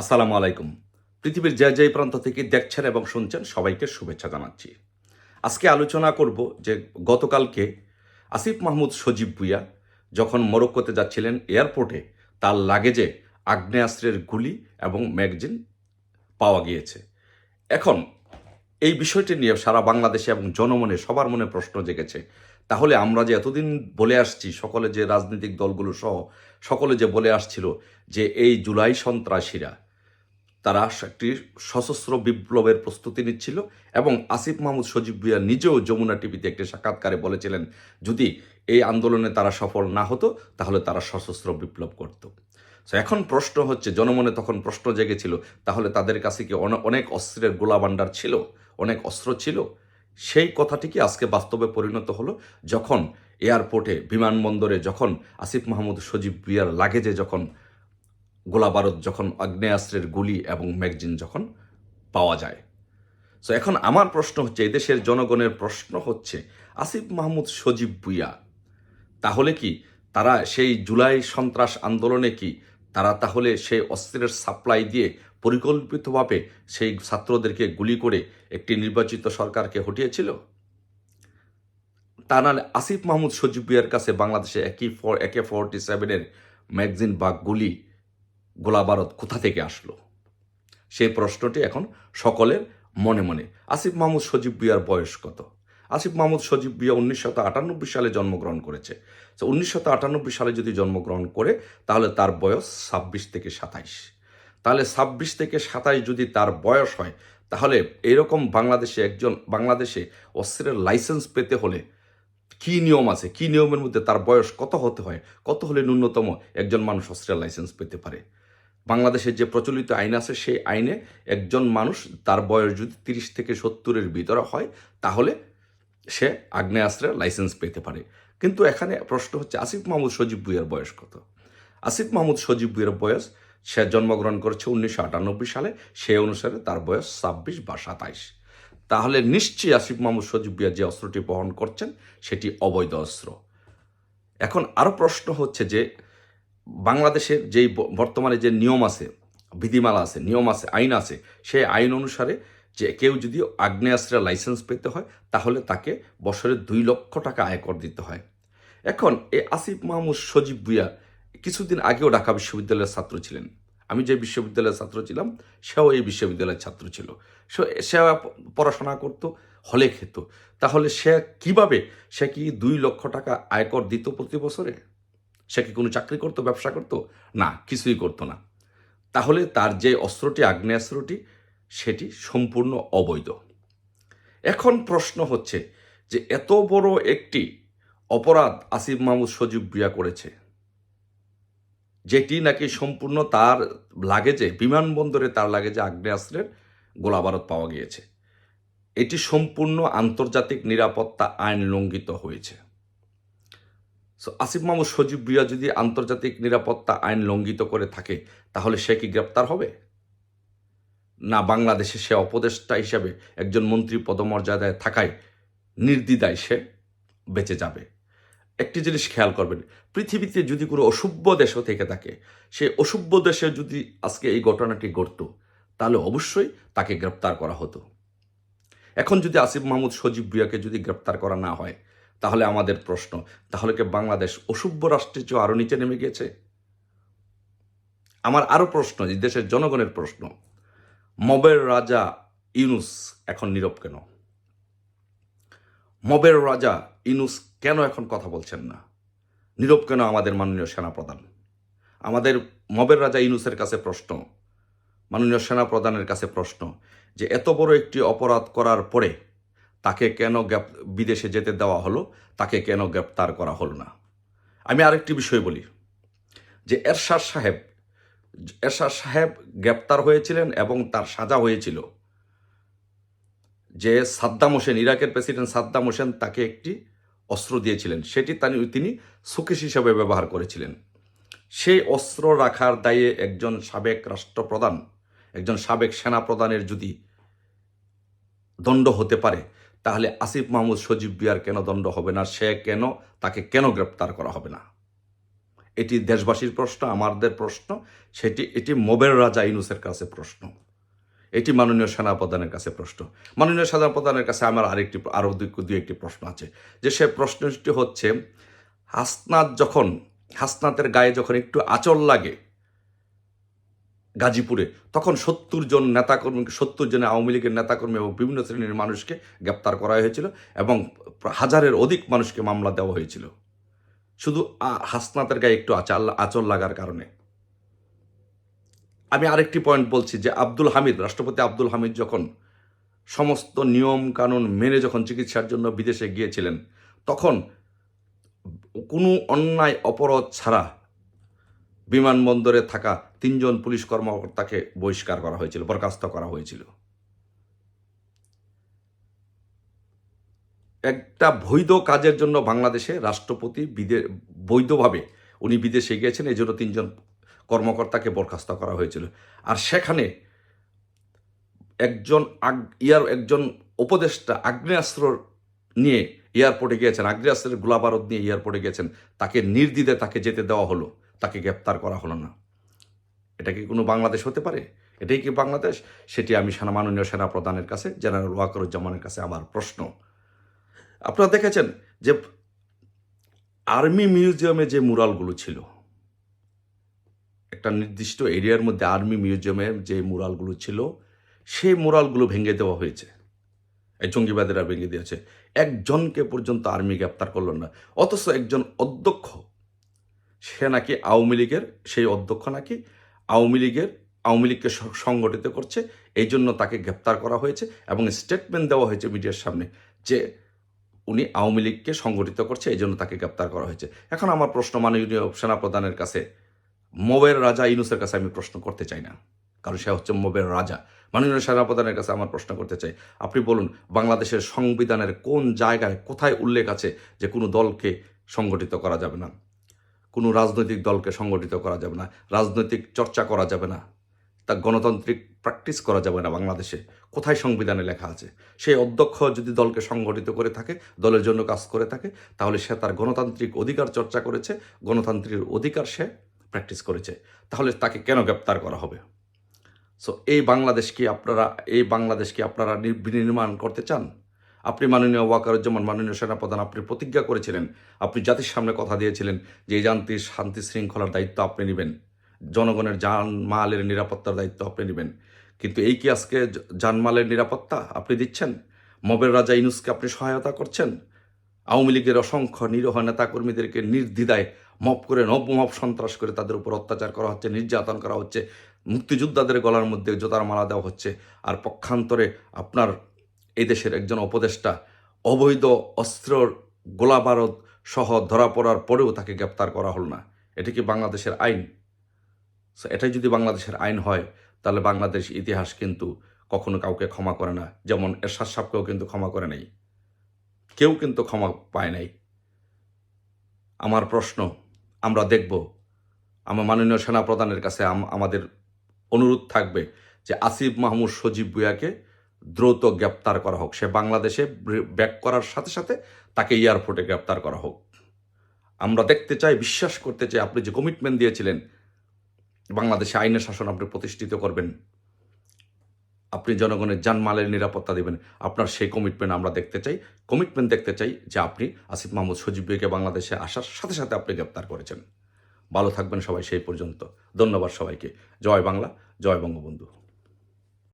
আসসালামু আলাইকুম। পৃথিবীর যে যে প্রান্ত থেকে দেখছেন এবং শুনছেন, সবাইকে শুভেচ্ছা জানাচ্ছি। আজকে আলোচনা করব যে গতকালকে আসিফ মাহমুদ সজীব ভুইয়া যখন মরক্কোতে যাচ্ছিলেন এয়ারপোর্টে, তার লাগেজে আগ্নেয়াস্ত্রের গুলি এবং ম্যাগজিন পাওয়া গিয়েছে। এখন এই বিষয়টি নিয়ে সারা বাংলাদেশে এবং জনমনে সবার মনে প্রশ্ন জেগেছে, তাহলে আমরা যে এতদিন বলে আসছি, সকলে যে রাজনৈতিক দলগুলো সহ সকলে যে বলে আসছিল যে এই জুলাই সন্ত্রাসীরা তারা একটি সশস্ত্র বিপ্লবের প্রস্তুতি নিচ্ছিল এবং আসিফ মাহমুদ সজীব ভুইয়া নিজেও যমুনা টিভিতে একটি সাক্ষাৎকারে বলেছিলেন, যদি এই আন্দোলনে তারা সফল না হতো, তাহলে তারা সশস্ত্র বিপ্লব করত। তো এখন প্রশ্ন হচ্ছে, জনমনে তখন প্রশ্ন জেগেছিল, তাহলে তাদের কাছে কি অনেক অস্ত্রের গোলাবান্ডার ছিল? অনেক অস্ত্র ছিল? সেই কথাটি কি আজকে বাস্তবে পরিণত হলো? যখন এয়ারপোর্টে, বিমানবন্দরে যখন আসিফ মাহমুদ সজীব ভুইয়ার লাগেজে যখন গোলাবারুদ যখন আগ্নেয়াস্ত্রের গুলি এবং ম্যাগজিন যখন পাওয়া যায়। সো এখন আমার প্রশ্ন হচ্ছে এদেশের জনগণের প্রশ্ন হচ্ছে, আসিফ মাহমুদ সজীব ভুইয়া, তাহলে কি তারা সেই জুলাই সন্ত্রাস আন্দোলনে কি তারা তাহলে সেই অস্ত্রের সাপ্লাই দিয়ে পরিকল্পিতভাবে সেই ছাত্রদেরকে গুলি করে একটি নির্বাচিত সরকারকে হটিয়েছিল? তা নাহলে আসিফ মাহমুদ সজীব ভুইয়ার কাছে বাংলাদেশে একই ফর, একে ফোরটি সেভেনের ম্যাগজিন বা গুলি গোলাবারদ কোথা থেকে আসলো? সেই প্রশ্নটি এখন সকলের মনে মনে। আসিফ মাহমুদ সজীব বিয়ার বয়স কত? আসিফ মাহমুদ সজীব বিয়া উনিশশো আটানব্বই সালে জন্মগ্রহণ করেছে। তো উনিশশো আটানব্বই সালে যদি জন্মগ্রহণ করে, তাহলে তার বয়স ছাব্বিশ থেকে সাতাইশ। তাহলে ছাব্বিশ থেকে সাতাইশ যদি তার বয়স হয়, তাহলে এরকম বাংলাদেশে একজন, বাংলাদেশে অস্ত্রের লাইসেন্স পেতে হলে কি নিয়ম আছে? কি নিয়মের মধ্যে তার বয়স কত হতে হয়? কত হলে ন্যূনতম একজন মানুষ অস্ত্রের লাইসেন্স পেতে পারে? বাংলাদেশের যে প্রচলিত আইন আছে, সেই আইনে একজন মানুষ তার বয়স যদি তিরিশ থেকে সত্তরের ভিতরে হয়, তাহলে সে আগ্নেয়াস্ত্রের লাইসেন্স পেতে পারে। কিন্তু এখানে প্রশ্ন হচ্ছে, আসিফ মাহমুদ সজীব ভুইয়ার বয়স কত? আসিফ মাহমুদ সজীব ভুইয়ার বয়স, সে জন্মগ্রহণ করেছে উনিশশো আটানব্বই সালে সেই অনুসারে তার বয়স ছাব্বিশ বা সাতাইশ। তাহলে নিশ্চয়ই আসিফ মাহমুদ সজীব ভুইয়া যে অস্ত্রটি বহন করছেন, সেটি অবৈধ অস্ত্র। এখন আরও প্রশ্ন হচ্ছে যে বাংলাদেশের যেই বর্তমানে যে নিয়ম আছে, বিধিমালা আছে, নিয়ম আছে, আইন আছে, সেই আইন অনুসারে যে কেউ যদি আগ্নেয়াস্ত্রের লাইসেন্স পেতে হয়, তাহলে তাকে বছরে দুই লক্ষ টাকা আয়কর দিতে হয়। এখন এ আসিফ মাহমুদ সজীব ভুইয়া কিছুদিন আগেও ঢাকা বিশ্ববিদ্যালয়ের ছাত্র ছিলেন। আমি যে বিশ্ববিদ্যালয়ের ছাত্র ছিলাম, সেও এই বিশ্ববিদ্যালয়ের ছাত্র ছিল। সে সে পড়াশোনা করতো, হলে খেত। তাহলে সে কীভাবে, সে কি দুই লক্ষ টাকা আয়কর দিত প্রতি বছরে? সে কি কোনো চাকরি করতো, ব্যবসা করতো? না, কিছুই করতো না। তাহলে তার যে অস্ত্রটি, আগ্নেয়াস্ত্রটি, সেটি সম্পূর্ণ অবৈধ। এখন প্রশ্ন হচ্ছে যে এত বড় একটি অপরাধ আসিফ মাহমুদ সজীব বিয়া করেছে, যেটি নাকি সম্পূর্ণ তার লাগেজে, বিমানবন্দরে তার লাগেজে আগ্নেয়াস্ত্রের গোলাবারত পাওয়া গিয়েছে। এটি সম্পূর্ণ আন্তর্জাতিক নিরাপত্তা আইন লঙ্ঘিত হয়েছে। সো আসিফ মাহমুদ সজীব ভুইয়া যদি আন্তর্জাতিক নিরাপত্তা আইন লঙ্ঘিত করে থাকে, তাহলে সে কি গ্রেপ্তার হবে? না, বাংলাদেশে সে অপদেষ্টা হিসাবে একজন মন্ত্রী পদমর্যাদায় থাকায় নির্দ্বিধায় সে বেঁচে যাবে। একটি জিনিস খেয়াল করবেন, পৃথিবীতে যদি কোনো অসভ্য দেশও থেকে থাকে সেই অসভ্য দেশে যদি আজকে এই ঘটনাটি ঘটত, তাহলে অবশ্যই তাকে গ্রেপ্তার করা হতো। এখন যদি আসিফ মাহমুদ সজীব ভুইয়াকে যদি গ্রেপ্তার করা না হয় তাহলে আমাদের প্রশ্ন, তাহলে কি বাংলাদেশ অসভ্য রাষ্ট্রের চেয়ে আরও নিচে নেমে গেছে আমার আরও প্রশ্ন যে দেশের জনগণের প্রশ্ন, মবের রাজা ইউনুস এখন নীরব কেন? মবের রাজা ইউনুস কেন এখন কথা বলছেন না? নীরব কেন আমাদের মাননীয় সেনাপ্রধান? আমাদের মবের রাজা ইউনুসের কাছে প্রশ্ন, মাননীয় সেনাপ্রধানের কাছে প্রশ্ন যে এত বড় একটি অপরাধ করার পরে তাকে কেন গ্রেপ বিদেশে যেতে দেওয়া হলো, তাকে কেন গ্রেপ্তার করা হলো না? আমি আরেকটি বিষয় বলি, যে এরশাদ সাহেব এরশাদ সাহেব গ্রেপ্তার হয়েছিলেন এবং তার সাজা হয়েছিল। যে সাদ্দাম হোসেন, ইরাকের প্রেসিডেন্ট সাদ্দাম হোসেন তাকে একটি অস্ত্র দিয়েছিলেন। সেটি তানি- তিনি সুকেশ হিসাবে ব্যবহার করেছিলেন। সেই অস্ত্র রাখার দায়ে একজন সাবেক রাষ্ট্রপ্রধান, একজন সাবেক সেনাপ্রধানের যদি দণ্ড হতে পারে তাহলে আসিফ মাহমুদ সজীব বিয়ার কেন দণ্ড হবে না? সে কেন তাকে কেন গ্রেপ্তার করা হবে না? এটি দেশবাসীর প্রশ্ন, আমাদের প্রশ্ন, সেটি, এটি মোবের রাজা ইনুসের কাছে প্রশ্ন। এটি মাননীয় সেনাপ্রধানের কাছে প্রশ্ন। মাননীয় সেনাপ্রধানের কাছে আমার আরেকটি, আরও দুই একটি প্রশ্ন আছে, যে সে প্রশ্নটি হচ্ছে, হাসনাত যখন, হাসনাতের গায়ে যখন একটু আচল লাগে গাজীপুরে, তখন সত্তর জন নেতাকর্মী, সত্তর জনের আওয়ামী লীগের নেতাকর্মী এবং বিভিন্ন শ্রেণির মানুষকে গ্রেপ্তার করা হয়েছিল এবং হাজারের অধিক মানুষকে মামলা দেওয়া হয়েছিল। শুধু হাসনাতের গায়ে একটু আচাল, আচল লাগার কারণে। আমি আরেকটি পয়েন্ট বলছি যে আব্দুল হামিদ, রাষ্ট্রপতি আব্দুল হামিদ যখন সমস্ত নিয়ম কানুন মেনে যখন চিকিৎসার জন্য বিদেশে গিয়েছিলেন, তখন কোনো অন্যায় অপরাধ ছাড়া বিমানবন্দরে থাকা তিনজন পুলিশ কর্মকর্তাকে বহিষ্কার করা হয়েছিল, বরখাস্ত করা হয়েছিল। একটা বৈধ কাজের জন্য বাংলাদেশে রাষ্ট্রপতি বিদে, বৈধভাবে উনি বিদেশে গিয়েছেন এই জন্য তিনজন কর্মকর্তাকে বরখাস্ত করা হয়েছিল। আর সেখানে একজন আগ- ইয়ার, একজন উপদেষ্টা আগ্নেয়াস্ত্র নিয়ে এয়ারপোর্টে গিয়েছেন, আগ্নেয়াস্ত্রের গোলাবারদ নিয়ে এয়ারপোর্টে গিয়েছেন, তাকে নির্দ্বিধে তাকে যেতে দেওয়া হলো। তাকে গ্রেপ্তার করা হলো না। এটা কি কোনো বাংলাদেশ হতে পারে? এটাই কি বাংলাদেশ? সেটি আমি সেনা মাননীয় সেনা প্রধানের কাছে, জেনারেল ওয়াকরুজ্জামানের কাছে আমার প্রশ্ন। আপনারা দেখেছেন যে আর্মি মিউজিয়ামে যে মুরালগুলো ছিল, একটা নির্দিষ্ট এরিয়ার মধ্যে আর্মি মিউজিয়ামে যে মুরালগুলো ছিল, সেই মুরালগুলো ভেঙে দেওয়া হয়েছে। এই জঙ্গিবাদীরা ভেঙে দিয়েছে। একজনকে পর্যন্ত আর্মি গ্রেপ্তার করল না। অথচ একজন অধ্যক্ষ সে নাকি আওয়ামী লীগের সেই অধ্যক্ষ নাকি আওয়ামী লীগের, আওয়ামী লীগকে সংগঠিত করছে, এই জন্য তাকে গ্রেপ্তার করা হয়েছে এবং স্টেটমেন্ট দেওয়া হয়েছে মিডিয়ার সামনে যে উনি আওয়ামী লীগকে সংগঠিত করছে, এই জন্য তাকে গ্রেপ্তার করা হয়েছে। এখন আমার প্রশ্ন মাননীয় সেনাপ্রধানের কাছে, মোবের রাজা ইনুসের কাছে আমি প্রশ্ন করতে চাই না, কারণ সে হচ্ছে মোবের রাজা। মাননীয় সেনাপ্রধানের কাছে আমার প্রশ্ন করতে চাই, আপনি বলুন, বাংলাদেশের সংবিধানের কোন জায়গায় কোথায় উল্লেখ আছে যে কোনো দলকে সংগঠিত করা যাবে না? কোনো রাজনৈতিক দলকে সংগঠিত করা যাবে না, রাজনৈতিক চর্চা করা যাবে না, তা গণতান্ত্রিক প্র্যাকটিস করা যাবে না বাংলাদেশে। কোথায় সংবিধানে লেখা আছে? সেই অধ্যক্ষ যদি দলকে সংগঠিত করে থাকে, দলের জন্য কাজ করে থাকে, তাহলে সে তার গণতান্ত্রিক অধিকার চর্চা করেছে, গণতান্ত্রিক অধিকার সে প্র্যাকটিস করেছে। তাহলে তাকে কেন গ্রেপ্তার করা হবে? সো এই বাংলাদেশ কি আপনারা, এই বাংলাদেশ কি আপনারা বিনির্মাণ করতে চান? আপনি মাননীয় ওয়াকারুজ্জামান, মাননীয় সেনাপ্রধান আপনি প্রতিজ্ঞা করেছিলেন, আপনি জাতির সামনে কথা দিয়েছিলেন যে জাতির শান্তি শৃঙ্খলার দায়িত্ব আপনি নেবেন, জনগণের যান মালের নিরাপত্তার দায়িত্ব আপনি নেবেন। কিন্তু এই কি আজকে জানমালের নিরাপত্তা আপনি দিচ্ছেন? মবের রাজা ইনুসকে আপনি সহায়তা করছেন? আওয়ামী লীগের অসংখ্য নিরহ নেতাকর্মীদেরকে নির্দ্বিধায় মপ করে নব নবমপ সন্ত্রাস করে তাদের উপর অত্যাচার করা হচ্ছে, নির্যাতন করা হচ্ছে, মুক্তিযোদ্ধাদের গলার মধ্যে জোতার মালা দেওয়া হচ্ছে, আর পক্ষান্তরে আপনার এই দেশের একজন উপদেষ্টা অবৈধ অস্ত্রর গোলাবারদ সহ ধরা পড়ার পরেও তাকে গ্রেপ্তার করা হল না। এটা কি বাংলাদেশের আইন? এটাই যদি বাংলাদেশের আইন হয়, তাহলে বাংলাদেশ ইতিহাস কিন্তু কখনো কাউকে ক্ষমা করে না। যেমন এরশাদ সাহেবকেও কিন্তু ক্ষমা করে নাই। কেউ কিন্তু ক্ষমা পায় নাই। আমার প্রশ্ন, আমরা দেখব। আমার মাননীয় সেনাপ্রধানের কাছে আম- আমাদের অনুরোধ থাকবে যে আসিফ মাহমুদ সজীব ভুয়াকে দ্রুত গ্রেপ্তার করা হোক। সে বাংলাদেশে ব্যাক করার সাথে সাথে তাকে এয়ারপোর্টে গ্রেপ্তার করা হোক। আমরা দেখতে চাই, বিশ্বাস করতে চাই, আপনি যে কমিটমেন্ট দিয়েছিলেন, বাংলাদেশে আইনের শাসন আপনি প্রতিষ্ঠিত করবেন। আপনি জনগণের জানমালের নিরাপত্তা দেবেন। আপনার সেই কমিটমেন্ট আমরা দেখতে চাই। কমিটমেন্ট দেখতে চাই যে আপনি আসিফ মাহমুদ সজীব বেগে বাংলাদেশে আসার সাথে সাথে আপনি গ্রেপ্তার করেছেন। ভালো থাকবেন সবাই, সেই পর্যন্ত। ধন্যবাদ সবাইকে। জয় বাংলা, জয় বঙ্গবন্ধু।